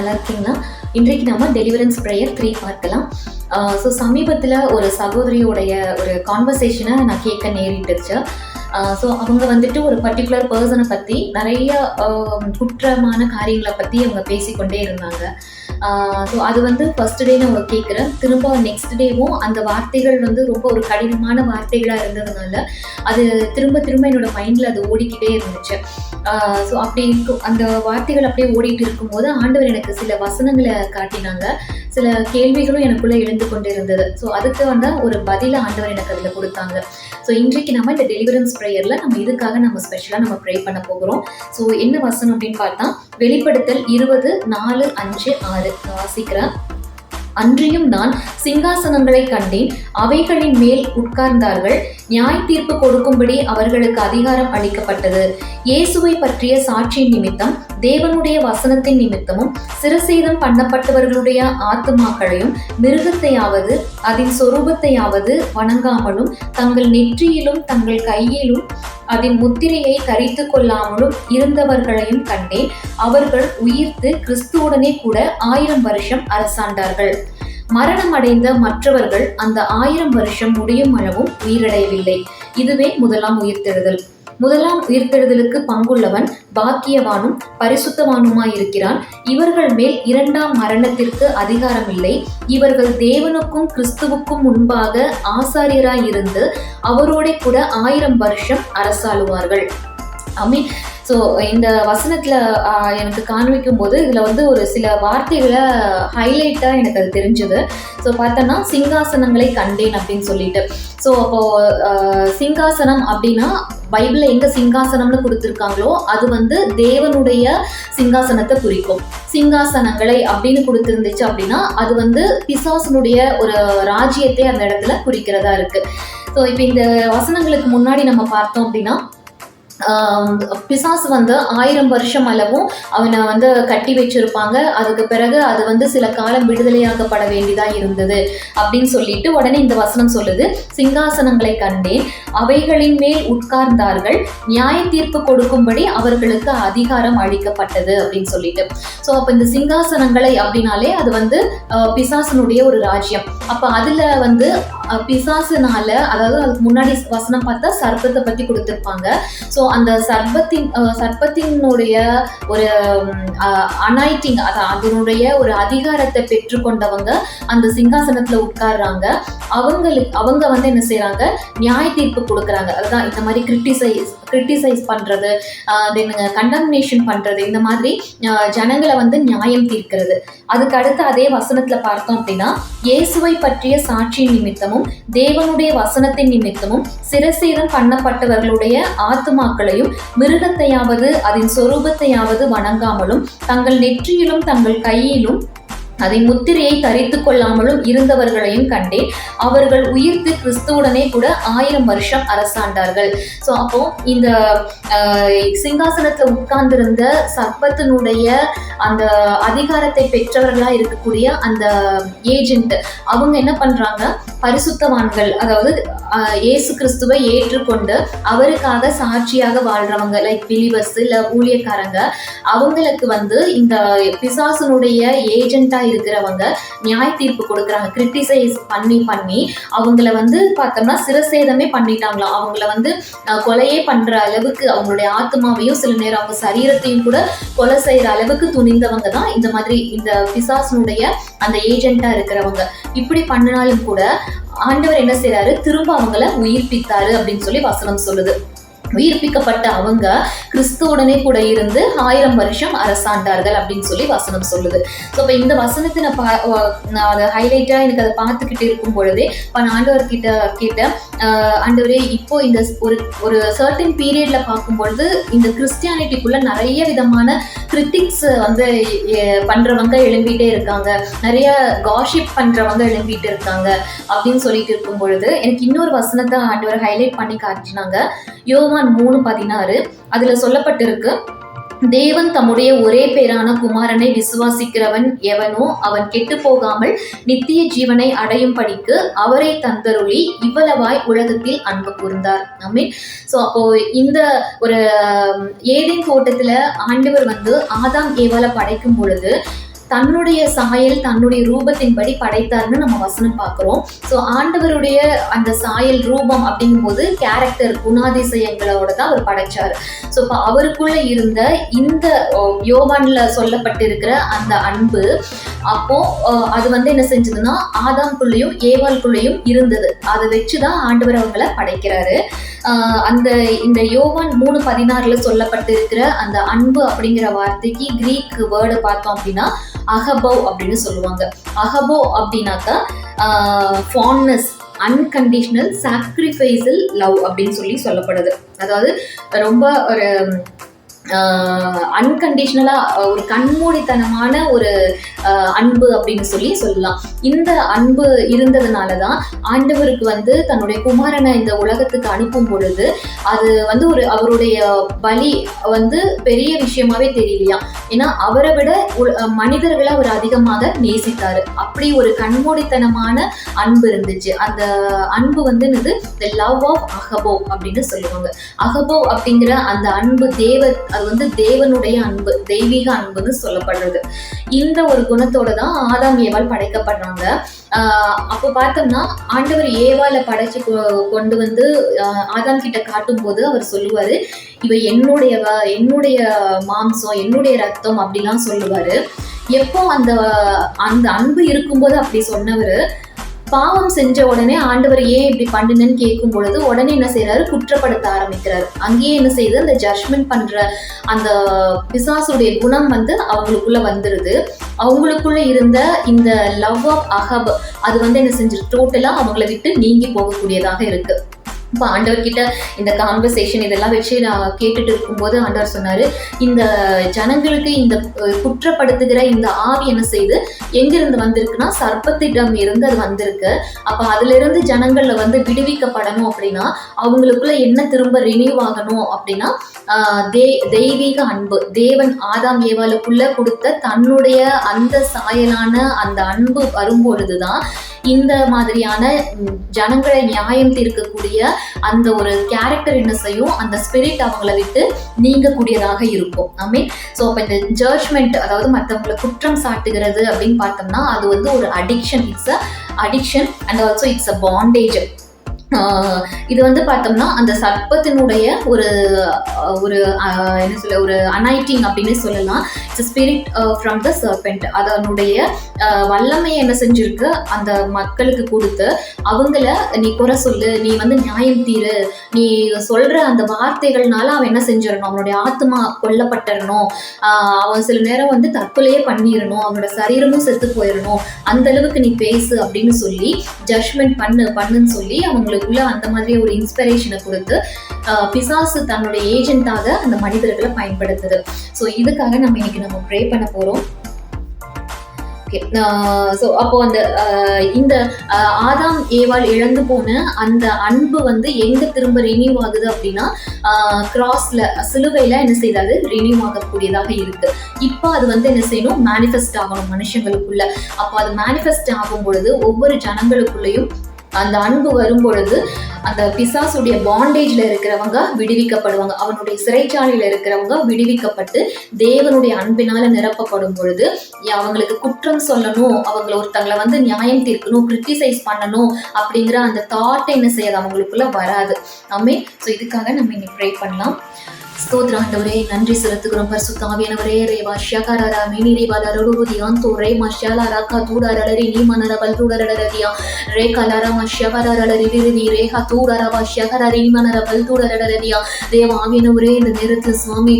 நல்லா இருக்கீங்களா இன்றைக்கு நம்ம டெலிவரன்ஸ் ப்ரேயர் த்ரீ பார்க்கலாம். ஸோ சமீபத்தில் ஒரு சகோதரியோடைய ஒரு கான்வர்சேஷனை நான் கேட்க நேரிட்டுச்சு. ஸோ அவங்க வந்துட்டு ஒரு பர்டிகுலர் பர்சனை பற்றி நிறைய ஆஹ், குற்றமான காரியங்களை பற்றி அவங்க பேசிக்கொண்டே இருந்தாங்க. ஸோ அது வந்து ஃபர்ஸ்ட் டே நான் கேட்குறேன் திரும்ப நெக்ஸ்ட் டேவும் அந்த வார்த்தைகள் வந்து ரொம்ப ஒரு கடினமான வார்த்தைகளாக இருந்ததுனால அது திரும்ப திரும்ப என்னோட மைண்டில் அது ஓடிக்கிட்டே இருந்துச்சு. ஸோ அப்படி இருக்கும் அந்த வார்த்தைகள் அப்படியே ஓடிட்டு இருக்கும்போது ஆண்டவர் எனக்கு சில வசனங்களை காட்டினாங்க. சில கேள்விகளும் எனக்குள்ளே எழுந்து கொண்டு இருந்தது ஸோ அதுக்கு வந்து ஒரு பதில ஆண்டவர் எனக்கு அதில் கொடுத்தாங்க. ஸோ இன்றைக்கு நம்ம இந்த டெலிவரன்ஸ் ப்ரேயரில் நம்ம இதுக்காக நம்ம ஸ்பெஷலாக நம்ம ப்ரே பண்ண போகிறோம். ஸோ என்ன வசனம் அப்படின்னு பார்த்தா வெளிப்படுத்தல் இருபது நாலு அஞ்சு ஆறு. வாசிக்கிறேன். அன்றியும் நான் சிங்காசனங்களை கண்டேன். அவைகளின் மேல் உட்கார்ந்தார்கள். நியாய தீர்ப்பு கொடுக்கும்படி அவர்களுக்கு அதிகாரம் அளிக்கப்பட்டது. இயேசுவை பற்றிய சாட்சியின் நிமித்தம் தேவனுடைய வசனத்தின் நிமித்தமும் சிறுசேதம் பண்ணப்பட்டவர்களுடைய ஆத்துமாக்களையும் மிருகத்தையாவது அதன் சொரூபத்தையாவது வணங்காமலும் தங்கள் நெற்றியிலும் தங்கள் கையிலும் அதன் முத்திரையை தரித்து கொள்ளாமலும் இருந்தவர்களையும் கண்டேன். அவர்கள் உயிர்த்து கிறிஸ்துவுடனே கூட ஆயிரம் வருஷம் அரசாண்டார்கள். மரணம் அடைந்த மற்றவர்கள் அந்த ஆயிரம் வருஷம் முடியும் அளவும் உயிரடையவில்லை. இதுவே முதலாம் உயிர்த்தெழுதல். முதலாம் உயிர்த்தெழுதலுக்கு பங்குள்ளவன் பாக்கியவானும் பரிசுத்தவானுமாயிருக்கிறான். இவர்கள் மேல் இரண்டாம் மரணத்திற்கு அதிகாரமில்லை. இவர்கள் தேவனுக்கும் கிறிஸ்துவுக்கும் முன்பாக ஆசாரியராய் இருந்து அவரோட கூட ஆயிரம் வருஷம் அரசாளுவார்கள். அமீன் ஸோ இந்த வசனத்தில் எனக்கு காண்பிக்கும் போது இதில் வந்து ஒரு சில வார்த்தைகளை ஹைலைட்டாக எனக்கு அது தெரிஞ்சது. ஸோ பார்த்தோன்னா சிங்காசனங்களை கண்டேன் அப்படின்னு சொல்லிட்டு. ஸோ அப்போது சிங்காசனம் அப்படின்னா பைபிளில் எங்கே சிங்காசனம்னு கொடுத்துருக்காங்களோ அது வந்து தேவனுடைய சிங்காசனத்தை குறிக்கும். சிங்காசனங்களை அப்படின்னு கொடுத்துருந்துச்சு அப்படின்னா அது வந்து பிசாசனுடைய ஒரு ராஜ்யத்தை அந்த இடத்துல குறிக்கிறதா இருக்குது ஸோ இப்போ இந்த வசனங்களுக்கு முன்னாடி நம்ம பார்த்தோம் அப்படின்னா பிசாசு வந்து ஆயிரம் வருஷம் அளவும் அவனை வந்து கட்டி வச்சிருப்பாங்க. அதுக்கு பிறகு அது வந்து சில காலம் விடுதலையாக்கப்பட வேண்டியதாக இருந்தது அப்படின்னு சொல்லிட்டு உடனே இந்த வசனம் சொல்லுது. சிங்காசனங்களை கண்டேன். அவைகளின் மேல் உட்கார்ந்தார்கள். நியாய தீர்ப்பு கொடுக்கும்படி அவர்களுக்கு அதிகாரம் அளிக்கப்பட்டது அப்படின்னு சொல்லிட்டு. ஸோ அப்போ இந்த சிங்காசனங்களை அப்படின்னாலே அது வந்து பிசாசனுடைய ஒரு ராஜ்யம். அப்போ அதில் வந்து பிசாசுனால அதாவது அதுக்கு முன்னாடி வசனம் பார்த்தா சர்ப்பத்தை பற்றி கொடுத்துருப்பாங்க. ஸோ அந்த சர்பத்தின் சர்பத்தினுடைய ஒரு அனாய்டிங் அது அதனுடைய ஒரு அதிகாரத்தை பெற்றுக்கொண்டவங்க அந்த சிங்காசனத்தில் உட்கார்றாங்க. அவங்களுக்கு அவங்க வந்து என்ன செய்கிறாங்க நியாய தீர்ப்பு கொடுக்குறாங்க. அதுதான் இந்த மாதிரி கிரிட்டிசைஸ் கிரிட்டிசைஸ் பண்ணுறது தென் கண்டம்னேஷன் பண்ணுறது இந்த மாதிரி ஜனங்களை வந்து நியாயம் தீர்க்கிறது. அதுக்கு அடுத்து அதே வசனத்தில் பார்த்தோம் அப்படின்னா இயேசுவை பற்றிய சாட்சியின் நிமித்தமும் தேவனுடைய வசனத்தின் நிமித்தமும் சிரசேதம் பண்ணப்பட்டவர்களுடைய ஆத்துமாக்களையும் மிருகத்தையாவது அதன் சொரூபத்தையாவது வணங்காமலும் தங்கள் நெற்றியிலும் தங்கள் கையிலும் அதை முத்திரையை தரித்து கொள்ளாமலும் இருந்தவர்களையும் கண்டேன். அவர்கள் உயிர்த்து கிறிஸ்துவுடனே கூட ஆயிரம் வருஷம் அரசாண்டார்கள். ஸோ அப்போ இந்த ஆஹ், சிங்காசனத்தில் உட்கார்ந்திருந்த சர்ப்பத்தினுடைய அந்த அதிகாரத்தை பெற்றவர்களாக இருக்கக்கூடிய அந்த ஏஜென்ட் அவங்க என்ன பண்றாங்க? பரிசுத்தவான்கள் அதாவது இயேசு கிறிஸ்துவை ஏற்றுக்கொண்டு அவருக்காக சாட்சியாக வாழ்றவங்க லைக் பிலிவர்ஸ் இல்லை ஊழியக்காரங்க அவங்களுக்கு வந்து இந்த பிசாசனுடைய ஏஜென்ட்டா இருக்கிறவங்க நியாய தீர்ப்பு கொடுக்குறாங்க கிரிட்டிசைஸ் பண்ணி பண்ணி அவங்கள வந்து பார்த்தோம்னா சிரசேதமே பண்ணிட்டாங்களாம் அவங்கள வந்து கொலையே பண்ற அளவுக்கு அவங்களுடைய ஆத்மாவையும் சில நேரம் அவங்க சரீரத்தையும் கூட கொலை செய்யற அளவுக்கு துணிந்தவங்க தான் இந்த மாதிரி இந்த பிசாசனுடைய அந்த ஏஜென்ட்டா இருக்கிறவங்க. இப்படி பண்ணினாலும் கூட ஆண்டவர் என்ன செய்யறாரு திரும்ப அவங்கள உயிர்ப்பித்தாரு அப்படின்னு சொல்லி வசனம் சொல்லுது. உயிர்ப்பிக்கப்பட்ட அவங்க கிறிஸ்துவுடனே கூட இருந்து ஆயிரம் வருஷம் அரசாண்டார்கள் அப்படின்னு சொல்லி வசனம் சொல்லுது. ஸோ இப்போ இந்த வசனத்தை நான் பா நான் அதை ஹைலைட்டாக எனக்கு அதை பார்த்துக்கிட்டு இருக்கும் பொழுதே இப்போ நான் ஆண்டவர்கிட்ட கிட்ட ஆண்டவரே இப்போ இந்த ஒரு ஒரு சர்டன் பீரியட்ல பார்க்கும்பொழுது இந்த கிறிஸ்டியானிட்டிக்குள்ள நிறைய விதமான கிரிட்டிக்ஸ் வந்து பண்றவங்க எழும்பிட்டே இருக்காங்க. நிறைய காஷிப் பண்றவங்க எழும்பிட்டு இருக்காங்க அப்படின்னு சொல்லிட்டு இருக்கும் பொழுது எனக்கு இன்னொரு வசனத்தை ஆண்டவர் ஹைலைட் பண்ணி காட்டினாங்க. யோவான் மூணு பதினாறு அதுல சொல்லப்பட்டிருக்கு தேவன் தம்முடைய ஒரே பேரான குமாரனை விசுவாசிக்கிறவன் எவனோ அவன் கெட்டு போகாமல் நித்திய ஜீவனை அடையும் படிக்கு அவரை தந்தருளி இவ்வளவாய் உலகத்தில் அன்பு கூர்ந்தார். ஆமென். ஸோ அப்போ இந்த ஒரு ஏதேன் தோட்டத்துல ஆண்டவர் வந்து ஆதாம் ஏவால படைக்கும் பொழுது தன்னுடைய சாயல் தன்னுடைய ரூபத்தின்படி படைத்தார்னு நம்ம வசனம் பார்க்குறோம். ஸோ ஆண்டவருடைய அந்த சாயல் ரூபம் அப்படிங்கும்போது கேரக்டர் குணாதிசயங்களோட தான் அவர் படைச்சார். ஸோ இப்போ அவருக்குள்ள இருந்த இந்த ஓ, யோவான்ல சொல்லப்பட்டிருக்கிற அந்த அன்பு அப்போ அது வந்து என்ன செஞ்சதுன்னா ஆதாம்குள்ளேயும் ஏவாள்குள்ளேயும் இருந்தது. அதை வச்சுதான் ஆண்டவர் அவங்கள படைக்கிறாரு. அந்த இந்த யோவான் மூணு பதினாறுல சொல்லப்பட்டிருக்கிற அந்த அன்பு அப்படிங்கிற வார்த்தைக்கு கிரீக் வேர்டு பார்த்தோம் அப்படின்னா அகபவ் அப்படின்னு சொல்லுவாங்க. அகபோ அப்படின்னாக்கா ஃபான்னஸ் அன்கண்டிஷனல் சாக்ரிஃபைஸில் லவ் அப்படின்னு சொல்லி சொல்லப்படுது. அதாவது ரொம்ப ஒரு அன்கண்டிஷ்னலாக ஒரு கண்மூடித்தனமான ஒரு அன்பு அப்படின்னு சொல்லி சொல்லலாம். இந்த அன்பு இருந்ததுனால தான் ஆண்டவருக்கு வந்து தன்னுடைய குமாரனை இந்த உலகத்துக்கு அனுப்பும் பொழுது அது வந்து ஒரு அவருடைய பலி வந்து பெரிய விஷயமாவே தெரியலையா? ஏன்னா அவரை விட மனிதர்களை அவர் அதிகமாக நேசித்தாரு. அப்படி ஒரு கண்மூடித்தனமான அன்பு இருந்துச்சு. அந்த அன்பு வந்து என்னது? த லவ் ஆஃப் அகபோ அப்படின்னு சொல்லுவாங்க. அகபோ அப்படிங்கிற அந்த அன்பு தேவ அது வந்து தேவனுடைய அன்பு தெய்வீக அன்புன்னு சொல்லப்படுறது. இந்த ஒரு குணத்தோட தான் ஆதாம் ஏவால் படைக்கப்படுறாங்க. ஆஹ் அப்போ பார்த்தோம்னா ஆண்டவர் ஏவால படைச்சு கொ- கொண்டு வந்து ஆதாம் கிட்ட காட்டும் போது அவர் சொல்லுவாரு இவ என்னுடைய என்னுடைய மாம்சம் என்னுடைய ரத்தம் அப்படிலாம் சொல்லுவாரு. எப்போ அந்த அந்த அன்பு இருக்கும்போது அப்படி சொன்னவர் பாவம் செஞ்ச உடனே ஆண்டவர் ஏன் இப்படி பண்ணுனேன்னு கேட்கும் பொழுது உடனே என்ன செய்யறாரு குற்றப்படுத்த ஆரம்பிக்கிறாரு. அங்கேயே என்ன செய்யுது அந்த ஜட்மெண்ட் பண்ற அந்த பிசாசுடைய குணம் வந்து அவங்களுக்குள்ள வந்துருது. அவங்களுக்குள்ள இருந்த இந்த லவ் ஆஃப் அஹப் அது வந்து என்ன செஞ்சிருக்கு டோட்டலா அவங்கள விட்டு நீங்கி போகக்கூடியதாக இருக்கு. இப்போ ஆண்டவர்கிட்ட இந்த கான்வர்சேஷன் இதெல்லாம் வச்சு நான் கேட்டுட்டு இருக்கும்போது ஆண்டவர் சொன்னார் இந்த ஜனங்களுக்கு இந்த குற்றப்படுத்துகிற இந்த ஆவி என்ன செய்து? எங்கிருந்து வந்திருக்குன்னா சர்ப்பத்திடம் இருந்து அது வந்திருக்கு. அப்போ அதுலேருந்து ஜனங்களில் வந்து விடுவிக்கப்படணும் அப்படின்னா அவங்களுக்குள்ள என்ன திரும்ப ரினியூ ஆகணும் அப்படின்னா தே தெய்வீக அன்பு. தேவன் ஆதாம் ஏவாளுக்குள்ள கொடுத்த தன்னுடைய அந்த சாயலான அந்த அன்பு வரும்பொழுது தான் இந்த மாதிரியான ஜனங்களை நியாயம் தீர்க்கக்கூடிய அந்த ஒரு கேரக்டர் என்னஸையும் அந்த ஸ்பிரிட் அவங்கள விட்டு நீங்கக்கூடியதாக இருக்கும். ஐ மீன் ஸோ அப்போ இந்த ஜட்ஜ்மெண்ட் அதாவது மற்றவங்களை குற்றம் சாட்டுகிறது அப்படின்னு பார்த்தோம்னா அது வந்து ஒரு addiction it's a addiction and also it's a bondage இது வந்து பார்த்தோம்னா அந்த சர்ப்பத்தினுடைய ஒரு ஒரு என்ன சொல்ல ஒரு அனைட்டிங் அப்படின்னு சொல்லலாம். It's spirit from the serpent அதனுடைய வல்லமையை என்ன செஞ்சிருக்கு? அந்த மக்களுக்கு கொடுத்து அவங்கள நீ குறை சொல்லு நீ வந்து நியாயம் தீரு நீ சொல்கிற அந்த வார்த்தைகள்னால அவன் என்ன செஞ்சிடணும்? அவனுடைய ஆத்மா கொல்லப்பட்டரணும் அவன் சில நேரம் வந்து தற்கொலையே பண்ணிடணும். அவனோட சரீரமும் செத்து போயிடணும். அந்த அளவுக்கு நீ பேசு அப்படின்னு சொல்லி ஜட்மெண்ட் பண்ணு பண்ணுன்னு சொல்லி அவங்களுக்கு அவங்களுக்குள்ள அந்த மாதிரி ஒரு இன்ஸ்பிரேஷனை கொடுத்து பிசாசு தன்னுடைய ஏஜென்ட்டாக அந்த மனிதர்களை பயன்படுத்துது. ஸோ இதுக்காக நம்ம இன்னைக்கு நம்ம ப்ரே பண்ண போறோம். ஸோ அப்போ அந்த இந்த ஆதாம் ஏவால் இழந்து போன அந்த அன்பு வந்து எங்க திரும்ப ரினியூ ஆகுது அப்படின்னா கிராஸ்ல சிலுவையில என்ன செய்தாது? ரினியூ ஆகக்கூடியதாக இருக்கு. இப்போ அது வந்து என்ன செய்யணும்? மேனிஃபெஸ்ட் ஆகணும் மனுஷங்களுக்குள்ள. அப்போ அது மேனிஃபெஸ்ட் ஆகும் பொழுது ஒவ்வொரு ஜனங்களுக்குள்ளேயும் அந்த அன்பு வரும் பொழுது அந்த பிசாசுடைய பாண்டேஜ்ல இருக்கிறவங்க விடுவிக்கப்படுவாங்க. அவனுடைய சிறைச்சாலையில இருக்கிறவங்க விடுவிக்கப்பட்டு தேவனுடைய அன்பினால நிரப்பப்படும் பொழுது அவங்களுக்கு குற்றம் சொல்லணும் அவங்கள ஒருத்தங்களை வந்து நியாயம் தீர்க்கணும் கிரிட்டிசைஸ் பண்ணணும் அப்படிங்கிற அந்த தாட் என்ன செய்யாது? அவங்களுக்குள்ள வராது. ஆமே ஸோ இதுக்காக நம்ம இன்னைக்கு ப்ரே பண்ணலாம். ஸ்தோத்ர ஆண்டவரே நன்றி செலுத்துகிறோம் பரிசுத்தாவியானவரே ரேவா ஷியாகாரா மினி ரேவா லரடுதியான் தோ ரே மஷாலா ராக்கா தூடரலரி நீ மனர பல் தூடரடரதியா ரே கலர மஷவரரலரி விருதி ரேஹா ஷியாகாரா நீ மனர பல் தேவ ஆவியானவரே இந்த நேரத்தில் சுவாமி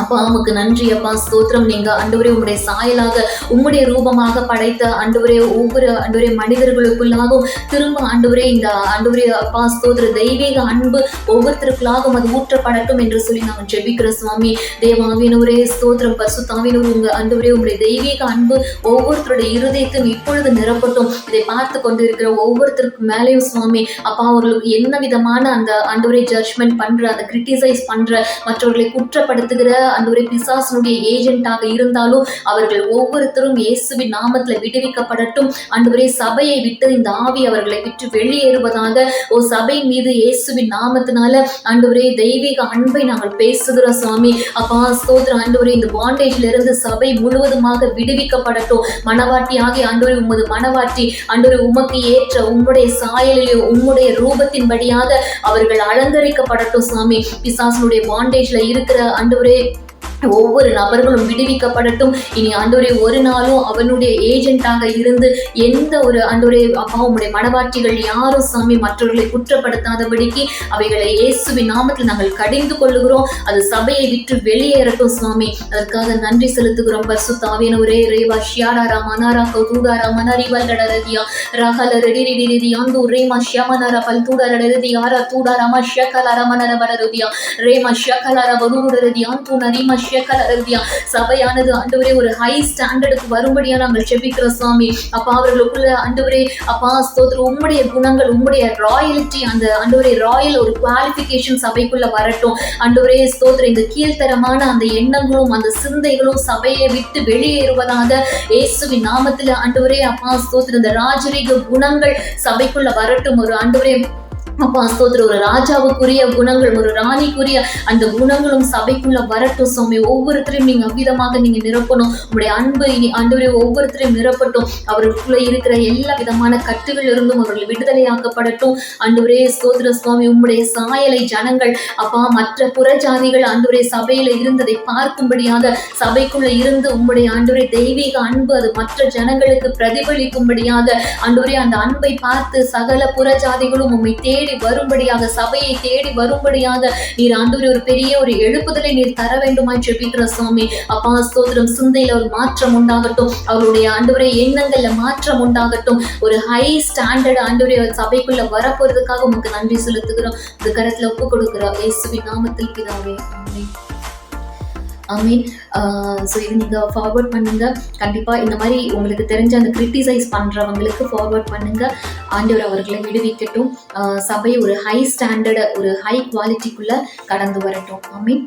அப்பா உமக்கு நன்றி அப்பா. ஸ்தோத்திரம். நீங்க அன்றுவரே உங்களுடைய சாயலாக உம்முடைய ரூபமாக படைத்த அன்றுவரே ஒவ்வொரு அன்றுவரே மனிதர்களுக்குள்ளாகவும் திரும்ப அன்றுவரே இந்த அன்றுவரே அப்பா ஸ்தோத்திர தெய்வீக அன்பு ஒவ்வொருத்தருக்குள்ளாகவும் அது ஊற்றப்படட்டும் என்று சொல்லி நாங்கள் ஜெபிக்கிற சுவாமி. தேவாவினூரே ஸ்தோத்திரம். பசுத்தாவினவர் உங்க அன்றுவரே உங்களுடைய தெய்வீக அன்பு ஒவ்வொருத்தருடைய இருதயத்தையும் இப்பொழுது நிரப்பட்டும். இதை பார்த்து கொண்டு இருக்கிற ஒவ்வொருத்தருக்கு மேலேயும் சுவாமி அப்பா அவர்களுக்கு என்ன விதமான அந்த அன்றுவரே ஜட்ஜ்மெண்ட் பண்ற அந்த கிரிட்டிசைஸ் பண்ற மற்றவர்களை குற்றப்படுத்துகிற அந்த ஒரு பிசாசனுடைய ஏஜென்ட்டாக இருந்தாலும் அவர்கள் ஒவ்வொருத்தரும் இயேசுவின் நாமத்தில் விடுவிக்கப்படட்டும். அன்றுவரே சபையை விட்டு இந்த ஆவி அவர்களை விட்டு வெளியேறுவதாக ஓ சபை மீது இயேசுவின் நாமத்தினால ஆண்டவரே தெய்வீக அன்பை நாங்கள் பேசுகிறோம் சுவாமி. அப்பா ஸ்தோத்திரம். ஆண்டவரே இந்த பாண்டேஜ்ல இருந்து சபை முழுவதுமாக விடுவிக்கப்படட்டும். மனவாட்டியாகி ஆண்டவரே உமது மனவாட்டி ஆண்டவரே உமக்கு ஏற்ற உம்முடைய சாயலிலே உம்முடைய ரூபத்தின்படியாக அவர்கள் அலங்கரிக்கப்படட்டும் சுவாமி. பிசாசனுடைய பாண்டேஜ்ல இருக்கிற ஆண்டவரே ஒவ்வொரு நபர்களும் விடுவிக்கப்படட்டும். இனி ஆண்டவரே ஒரு நாளும் அவனுடைய ஏஜென்ட்டாக இருந்து எந்த ஒரு ஆண்டவரே அப்பா உம்முடைய மனவாட்டிகள் யாரும் சாமி மற்றவர்களை குற்றப்படுத்தாதபடிக்கு அவைகளை இயேசுவின் நாமத்தில் நாங்கள் கடிந்து கொள்ளுகிறோம். அது சபையை விட்டு வெளியேறட்டும் சுவாமி அதற்காக நன்றி செலுத்துகிறோம். பரிசுத்தாவியனவரே ரேவா ஷியாடாரா மனாரா கௌதூடாரா மனாரி வல்டடரதியா ரகல ரெடிரிடிரிதி ஆந்து ரேமா ஷியமனர பல்தூடரடரதி ஆரா தூடா ரம ஷக்கல ரமனர வரருதியா ரேமா ஷக்கலர வருடரதி ஆந்து நரிமா ஷக்கலரதியா சபையானது ஆண்டவரே ஒரு ஹை ஸ்டாண்டர்டுக்கு வரும்படியா நாங்கள் செபிக்கிறோம் சுவாமி அப்பா அவர்களுக்குள்ள ஆண்டவரே அப்பா ஸ்தோத்திரம். உம்முடைய குணங்கள் உம்முடைய ராயலிட்டி அந்த ஆண்டவரே ராயல் ஒரு குவாலிஃபிகேஷன் சபைக்குள்ள வரட்டும். ஆண்டவரே ஸ்தோத்திரம். இந்த கீழ்த்தரமான அந்த எண்ணங்களும் அந்த சிந்தைகளும் சபையை விட்டு வெளியேறுவதாக இயேசுவின் நாமத்துல ஆண்டவரே அப்பா ஸ்தோத்திரம். இந்த ராஜரீக குணங்கள் சபைக்குள்ள வரட்டும். ஒரு ஆண்டவரே அப்பா ஸ்தோத்திர ஒரு ராஜாவுக்குரிய குணங்கள் ஒரு ராணிக்குரிய அந்த குணங்களும் சபைக்குள்ள வரட்டும் சுவாமி. ஒவ்வொருத்தரையும் நீங்க அவ்விதமாக நீங்க நிரப்பணும். உங்களுடைய அன்பு இனி ஆண்டவரே ஒவ்வொருத்தரையும் நிரப்பட்டும். அவர்களுக்குள்ள இருக்கிற எல்லா விதமான கட்டுகள் இருந்தும் அவர்கள் விடுதலையாக்கப்படட்டும். ஆண்டவரே ஸ்தோத்திர சுவாமி. உங்களுடைய சாயலை ஜனங்கள் அப்பா மற்ற புறஜாதிகள் ஆண்டவரே சபையில இருந்ததை பார்க்கும்படியாக சபைக்குள்ள இருந்து உம்முடைய ஆண்டவரே தெய்வீக அன்பு அது மற்ற ஜனங்களுக்கு பிரதிபலிக்கும்படியாக ஆண்டவரே அந்த அன்பை பார்த்து சகல புறஜாதிகளும் உண்மை தேடி தேடி வரும்படியாக சபையை தேடி வரும்படியாக நீர் ஆண்டு ஒரு பெரிய ஒரு எழுப்புதலை நீர் தர வேண்டுமாய் ஜெபிக்கிற சுவாமி? அப்பா ஸ்தோத்திரம். சிந்தையில ஒரு மாற்றம் உண்டாகட்டும். அவருடைய ஆண்டவரே எண்ணங்கள்ல மாற்றம் உண்டாகட்டும். ஒரு ஹை ஸ்டாண்டர்ட் ஆண்டவரே சபைக்குள்ள வரப்போறதுக்காக உமக்கு நன்றி செலுத்துகிறோம். இந்த கரத்துல ஒப்பு கொடுக்கிறோம். இயேசுவின் நாமத்தில் பிதாவே ஆமென். மீன் ஸோ இது நீங்கள் ஃபார்வர்ட் பண்ணுங்க. கண்டிப்பாக இந்த மாதிரி உங்களுக்கு தெரிஞ்ச அந்த கிரிட்டிசைஸ் பண்ணுறவங்களுக்கு ஃபார்வர்ட் பண்ணுங்க. ஆண்டவர் அவர்களை விடுவிக்கட்டும். சபை ஒரு ஹை ஸ்டாண்டர்டு ஒரு ஹை குவாலிட்டிக்குள்ளே கடந்து வரட்டும். ஐ மீன்